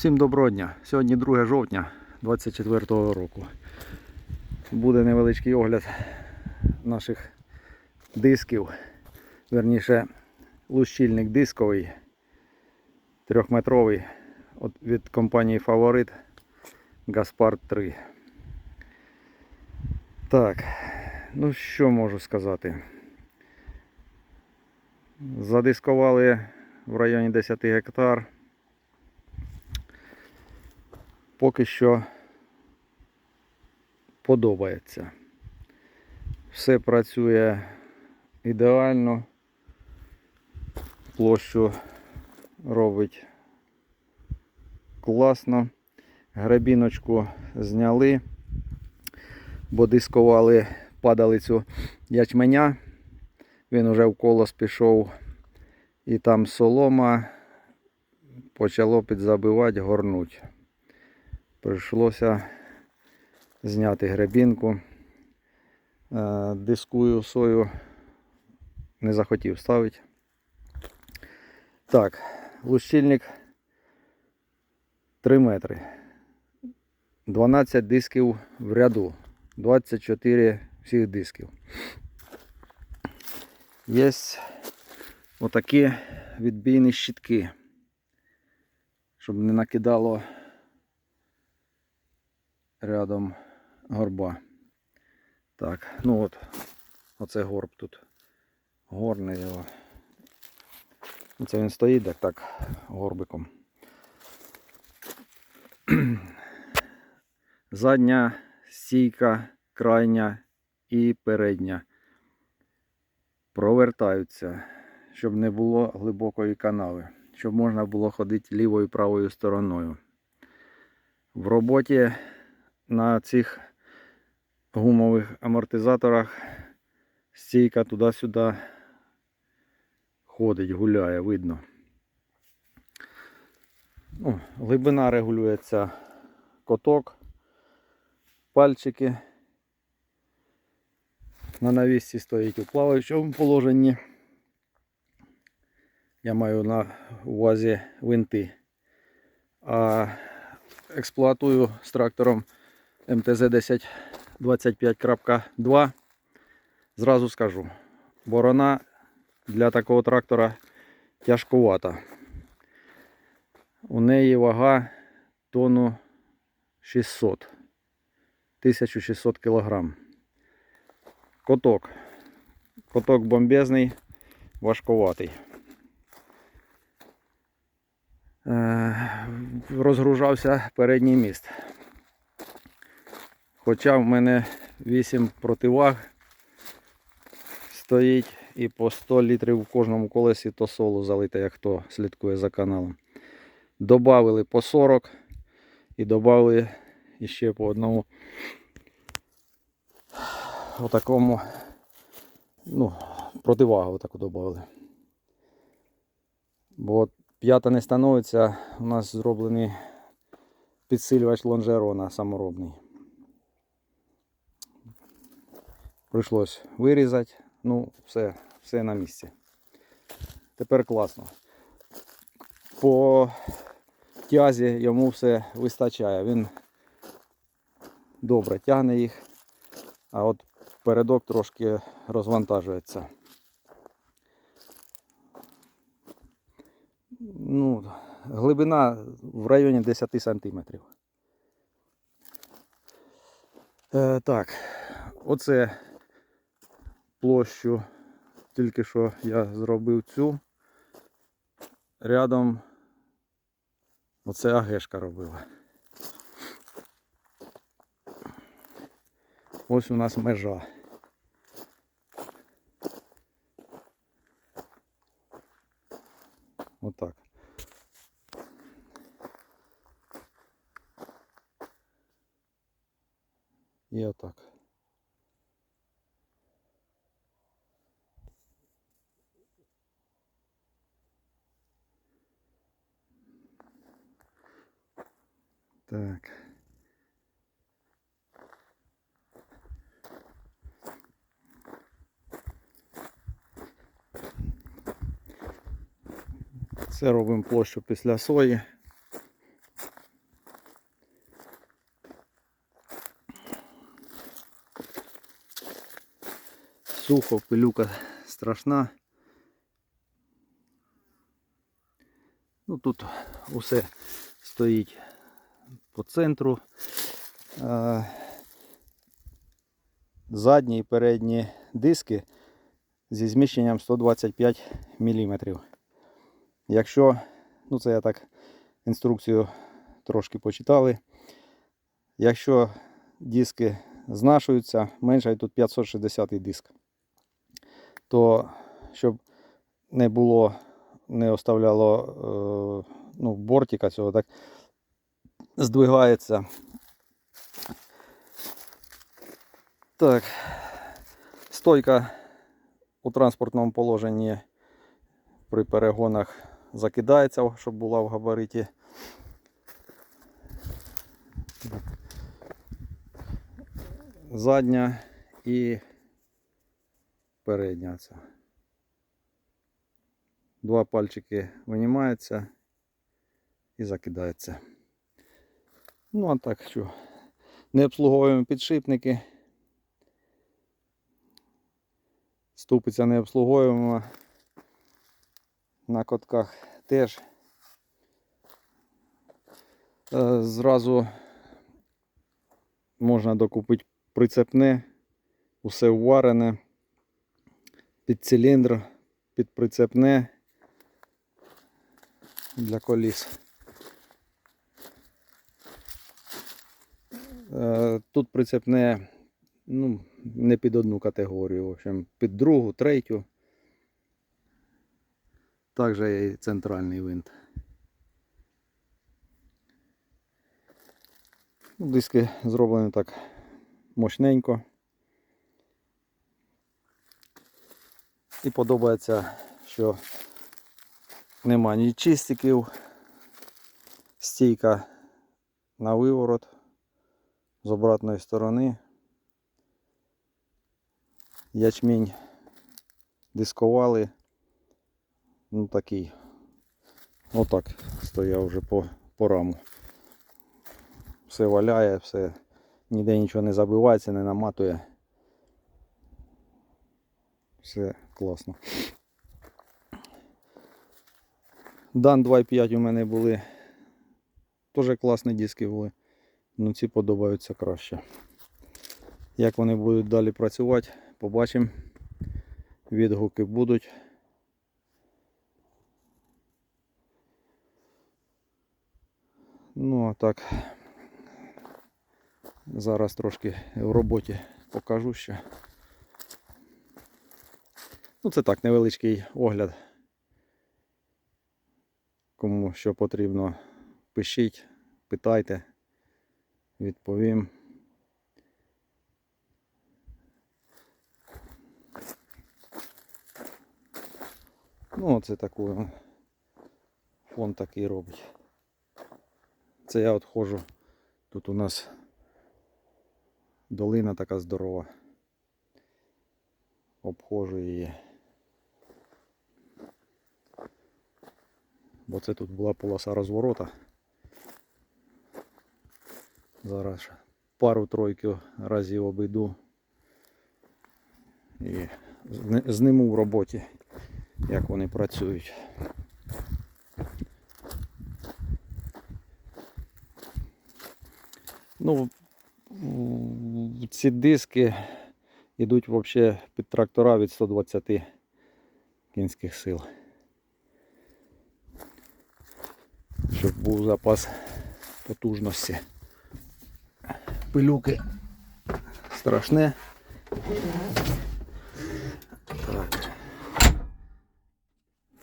Всім доброго дня. Сьогодні 2 жовтня 2024 року. Буде невеличкий огляд наших дисків. Верніше лущильник дисковий, трьохметровий від компанії Фаворит Гаспард 3. Так, ну що можу сказати? Задискували в районі 10 гектар. Поки що подобається. Все працює ідеально. Площу робить класно. Гребіночку зняли, бо дискували падалицю ячменя. Він уже в колос пішов і там солома почало підзабивати, горнуть. Прийшлося зняти гребінку. Е, Дискую сою не захотів ставити. Так, лущильник 3 метри. 12 дисків в ряду. 24 всіх дисків. Є отакі відбійні щітки, щоб не накидало рядом горба. Так, ну от, оце горб тут. Горний його. Це він стоїть так, так горбиком. Задня стійка, крайня і передня провертаються, щоб не було глибокої канави, щоб можна було ходити лівою і правою стороною. В роботі на цих гумових амортизаторах стійка туди-сюди ходить, гуляє, видно. Ну, глибина регулюється коток, пальчики. На навісці стоїть у плаваючому положенні. Я маю на увазі винти. А експлуатую з трактором МТЗ 1025.2. Зразу скажу, борона для такого трактора тяжкувата. У неї вага тонну 600, 1600 кг. Коток. Коток бомбезний, важкуватий. Е, Розгружався передній міст. Хоча в мене 8 противаг стоїть і по 100 літрів в кожному колесі то соло залите, як хто слідкує за каналом. Добавили по 40 і додали ще по одному отакому ну, противагу таку додали. Бо п'ята не становиться, у нас зроблений підсилювач лонжерона саморобний. Прийшлось вирізати, ну, все, все на місці. Тепер класно. По тязі йому все вистачає. Він добре тягне їх, а от передок трошки розвантажується. Ну, глибина в районі 10 сантиметрів. Е, так, оце площу, тільки що я зробив цю. Рядом оце агешка робила. Ось у нас межа. Отак. І отак. Так. Це робимо площу після сої. Сухо, пилюка страшна. Ну тут усе стоїть по центру. Е, Задні і передні диски зі зміщенням 125 мм. Якщо, ну це я так інструкцію трошки почитали. Якщо диски знашуються, менше тут 560 диск, то щоб не було, не оставляло е, ну, бортика цього, так здвигається. Так, стойка у транспортному положенні при перегонах закидається, щоб була в габариті. Задня і передня. Ця. Два пальчики винімаються і закидається. Ну, а так що. Не обслуговуємо підшипники. Ступиця не обслуговуємо. На котках теж. Е, Зразу можна докупити прицепне, усе вварене, під циліндр, під прицепне для коліс. Е, Тут прицепне ну, не під одну категорію, в общем, під другу, третю. Також є і центральний винт. Ну, Диски зроблені так мощненько. І подобається, що нема ні чистиків, стійка на виворот з обратної сторони. Ячмінь дискували. Ну такий. Отак стояв вже по, по раму. Все валяє, все, ніде нічого не забивається, не наматує. Все класно. Дан 2.5 у мене були. Теж класні диски були. Ну ці подобаються краще. Як вони будуть далі працювати, побачимо. Відгуки будуть. Ну а так. Зараз трошки в роботі покажу ще. Ну це так, невеличкий огляд. Кому що потрібно, пишіть, питайте, відповім. Ну, оце такий фон такий робить. Це я от ходжу. Тут у нас долина така здорова. Обходжу її. Бо це тут була полоса розворота. Зараз пару-тройку разів обійду і зниму в роботі, як вони працюють. Ну, ці диски йдуть взагалі під трактора від 120 кінських сил. Щоб був запас потужності. Пилюки страшне. Так.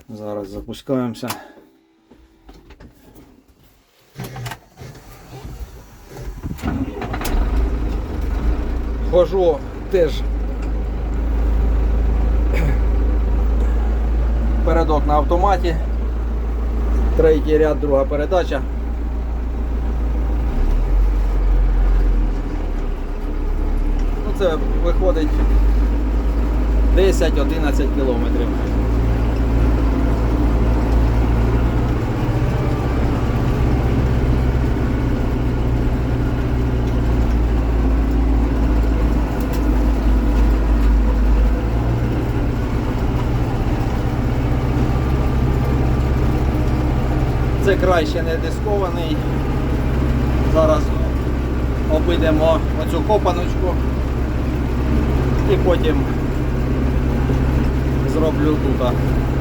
Зараз запускаємося. Хожу теж передок на автоматі. Третій ряд, друга передача. це виходить 10-11 кілометрів. Це краще не дискований. Зараз обійдемо оцю копаночку і потім зроблю тут.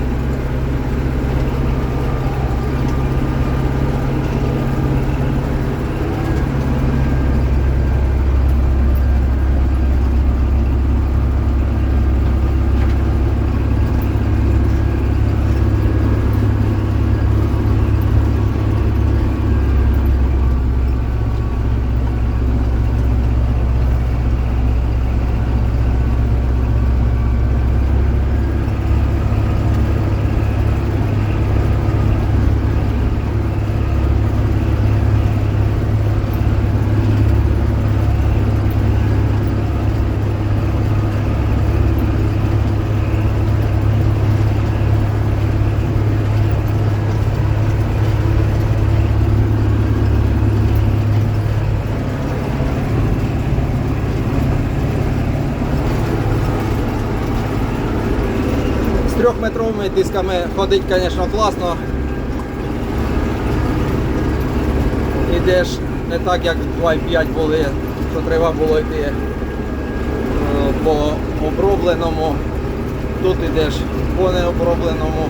Трьохметровими дисками ходить, звісно, класно. Ідеш не так, як 2,5 були, що треба було йти е, по обробленому. Тут ідеш по необробленому.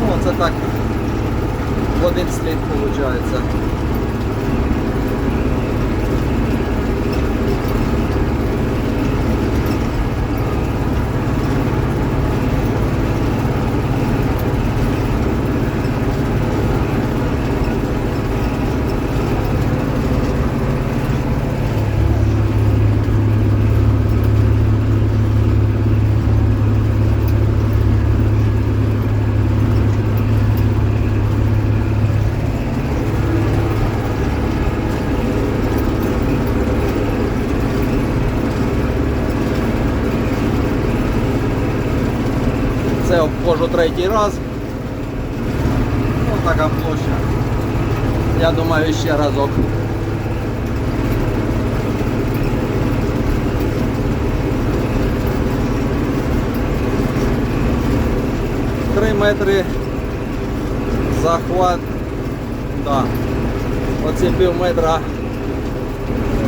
Ну, це так в один слід виходить. Це обходжу третій раз. Ось така площа. Я думаю, ще разок. Три метри захват. Да. Оці пів метра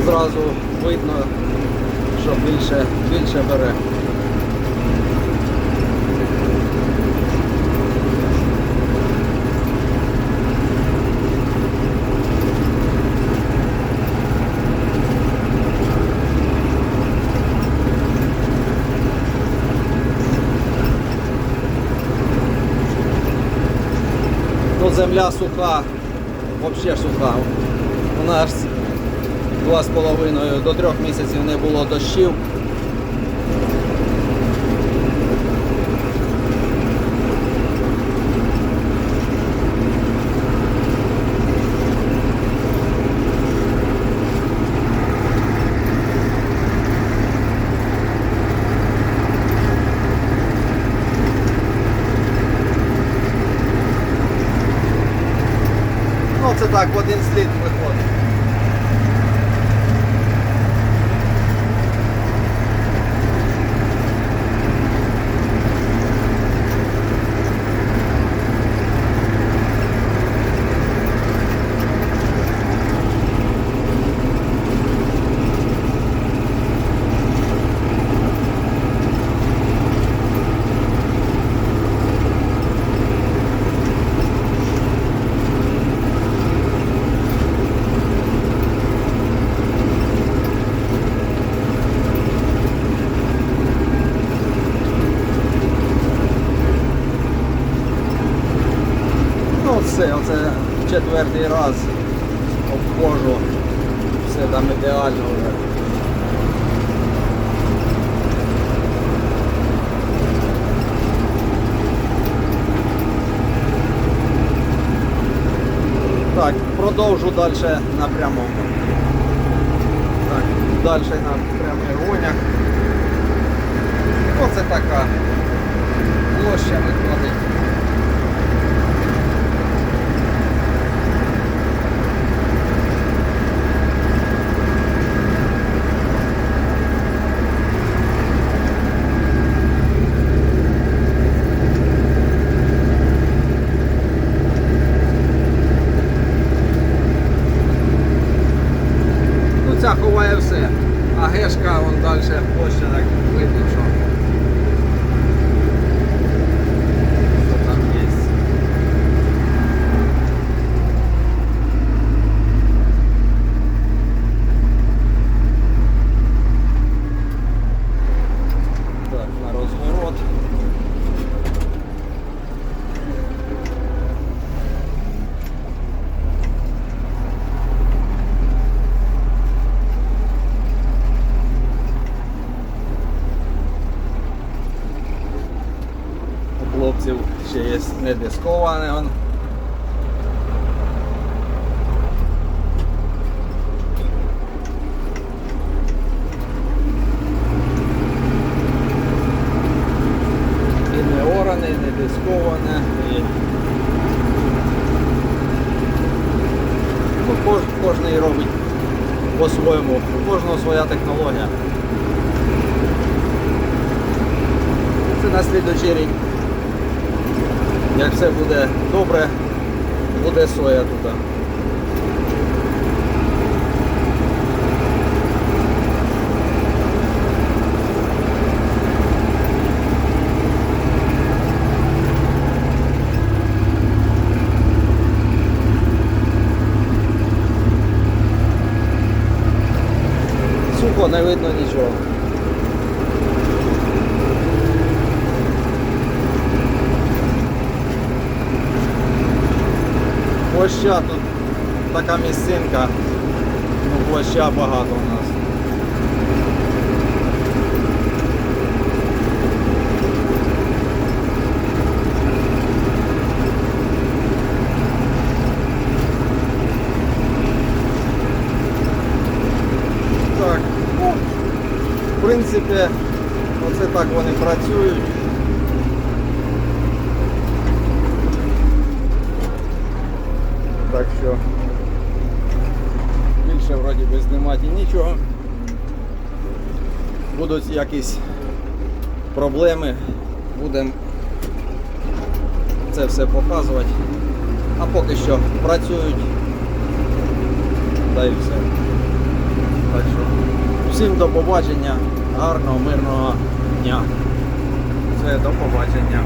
зразу видно, що більше, більше бере. Ну, земля суха, взагалі суха. У нас два з половиною до трьох місяців не було дощів. Ну, це так, в один слід виходить. Ну все, оце четвертий раз обходжу. Все там ідеально вже. Так, продовжу далі на прямому. Так, далі на прямих гонях. Оце така площа виходить. Ну ця ховає все. А гешка вон далі площа так видно, що. Що там є. Так, на розворот. У хлопців ще є не дисковане. Он. І не оране, і не дисковане. І... Кож, кожний робить по-своєму. У кожного своя технологія. Це на слідучий рік. Як все буде добре, буде соя тут. Сухо не видно нічого. Площа тут така місцинка, ну площа багато у нас. Так, ну, в принципі, оце так вони працюють. Так що більше вроді би знімати нічого. Будуть якісь проблеми, будемо це все показувати. А поки що працюють. Та й все. Всім до побачення, гарного, мирного дня. Все, до побачення.